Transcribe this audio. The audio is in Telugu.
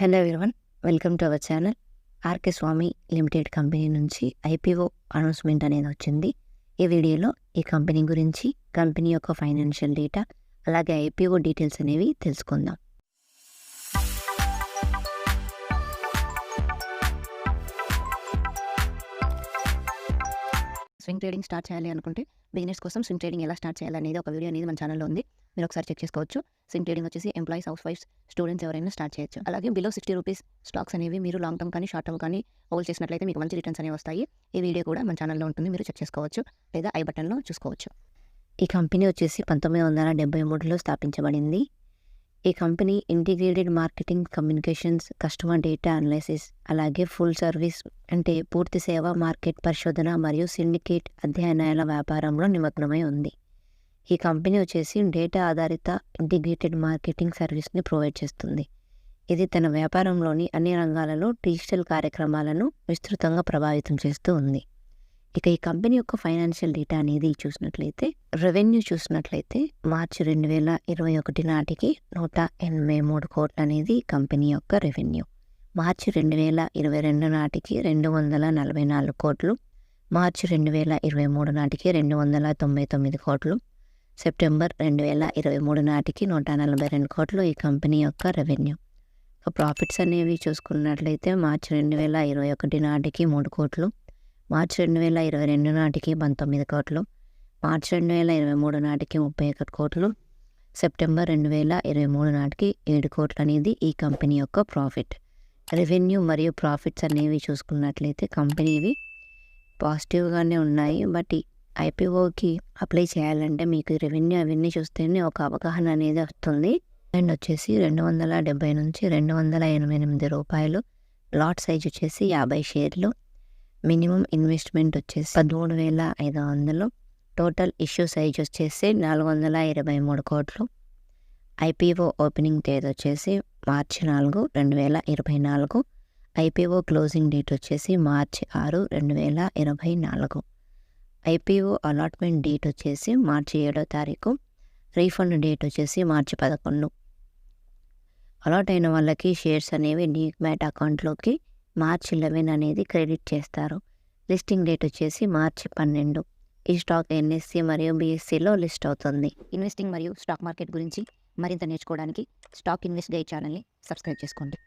Hello everyone welcome to our channel RK Swamy limited company నుంచి ఐపీఓ అనౌన్స్మెంట్ అనేది వచ్చింది. ఈ వీడియోలో ఈ కంపెనీ గురించి కంపెనీ యొక్క ఫైనాన్షియల్ డేటా అలాగే ఐపీఓ డీటెయిల్స్ అనేవి తెలుసుకుందాం. స్వింగ్ ట్రేడింగ్ స్టార్ట్ చేయాలి అనుకుంటే బిజినెస్ కోసం స్వింగ్ ట్రేడింగ్ ఎలా స్టార్ట్ చేయాలి అనేది ఒక వీడియో అనేది మన ఛానల్లో ఉంది. మీరు ఒకసారి చెక్ చేసుకోవచ్చు. సిమ్ ట్రేడింగ్ వచ్చేసి ఎంప్లాయీస్ హౌస్ వైఫ్స్ స్టూడెంట్స్ ఎవరైనా స్టార్ట్ చేయొచ్చు. అలాగే బిలో సిక్స్టీ రూపీస్ స్టాక్స్ అనేవి మీరు లాంగ్ టర్మ్ కానీ షార్ట్ టర్మ్ కానీ హోల్డ్ చేసినట్లయితే మీకు మంచి రిటర్న్స్ అనేవి వస్తాయి. ఈ వీడియో కూడా మన ఛానల్లో ఉంటుంది. మీరు చెక్ చేసుకోవచ్చు లేదా ఐ బటన్లో చూసుకోవచ్చు. ఈ కంపెనీ వచ్చేసి పంతొమ్మిది వందల డెబ్బై మూడులో స్థాపించబడింది. ఈ company integrated marketing communications customer data analysis అలాగే ఫుల్ సర్వీస్ అంటే పూర్తి సేవ మార్కెట్ పరిశోధన మరియు సిండికేట్ అధ్యయనాల వ్యాపారంలో నిమగ్నమై ఉంది. ఈ కంపెనీ వచ్చేసి డేటా ఆధారిత ఇంటిగ్రేటెడ్ మార్కెటింగ్ సర్వీస్ని ప్రొవైడ్ చేస్తుంది. ఇది తన వ్యాపారంలోని అన్ని రంగాలలో డిజిటల్ కార్యక్రమాలను విస్తృతంగా ప్రభావితం చేస్తూ ఉంది. ఇక ఈ కంపెనీ యొక్క ఫైనాన్షియల్ డేటా అనేది చూసినట్లయితే రెవెన్యూ చూసినట్లయితే మార్చి రెండు వేల ఇరవై ఒకటి నాటికి నూట ఎనభై మూడు కోట్లు అనేది కంపెనీ యొక్క రెవెన్యూ. మార్చి రెండు వేల ఇరవై రెండు నాటికి రెండు వందల నలభై నాలుగు కోట్లు. మార్చి రెండు వేల ఇరవై మూడు నాటికి రెండు వందల తొంభై తొమ్మిది కోట్లు. సెప్టెంబర్ రెండు వేల ఇరవై మూడు నాటికి నూట నలభై రెండు కోట్లు ఈ కంపెనీ యొక్క రెవెన్యూ. ప్రాఫిట్స్ అనేవి చూసుకున్నట్లయితే మార్చి రెండు వేల ఇరవై ఒకటి నాటికి మూడు కోట్లు మార్చి రెండు వేల ఇరవై రెండు నాటికి పంతొమ్మిది కోట్లు మార్చి రెండు వేల ఇరవై మూడు నాటికి ముప్పై ఒకటి కోట్లు సెప్టెంబర్ రెండు వేల ఇరవై మూడు నాటికి ఏడు కోట్లు అనేది ఈ కంపెనీ యొక్క ప్రాఫిట్. రెవెన్యూ మరియు ప్రాఫిట్స్ అనేవి చూసుకున్నట్లయితే కంపెనీవి పాజిటివ్గానే ఉన్నాయి. బట్ ఐపీఓకి అప్లై చేయాలంటే మీకు రెవెన్యూ అవన్నీ చూస్తేనే ఒక అవగాహన అనేది వస్తుంది. అండ్ వచ్చేసి రెండు వందల డెబ్బై నుంచి రెండు వందల ఎనభై ఎనిమిది రూపాయలు లాట్ సైజ్ వచ్చేసి యాభై షేర్లు. మినిమం ఇన్వెస్ట్మెంట్ వచ్చేసి పదమూడు వేల ఐదు వందలు. టోటల్ ఇష్యూ సైజ్ వచ్చేసి నాలుగు వందల ఇరవై మూడు కోట్లు. ఐపీఓ ఓపెనింగ్ తేదీ వచ్చేసి మార్చి నాలుగు రెండు వేల ఇరవై నాలుగు. ఐపీఓ క్లోజింగ్ డేట్ వచ్చేసి మార్చి ఆరు రెండు వేల ఇరవై నాలుగు. ఐపీఓ అలాట్మెంట్ డేట్ వచ్చేసి మార్చి ఏడో తారీఖు రీఫండ్ డేట్ వచ్చేసి మార్చి పదకొండు. అలాట్ అయిన వాళ్ళకి షేర్స్ అనేవి డీమ్యాట్ అకౌంట్లోకి మార్చి లెవెన్ అనేది క్రెడిట్ చేస్తారు. లిస్టింగ్ డేట్ వచ్చేసి మార్చి పన్నెండు. ఈ స్టాక్ ఎన్ఎస్సి మరియు బీఎస్సీలో లిస్ట్ అవుతుంది. ఇన్వెస్టింగ్ మరియు స్టాక్ మార్కెట్ గురించి మరింత నేర్చుకోవడానికి స్టాక్ ఇన్వెస్ట్ గైడ్ ఛానల్ని సబ్స్క్రైబ్ చేసుకోండి.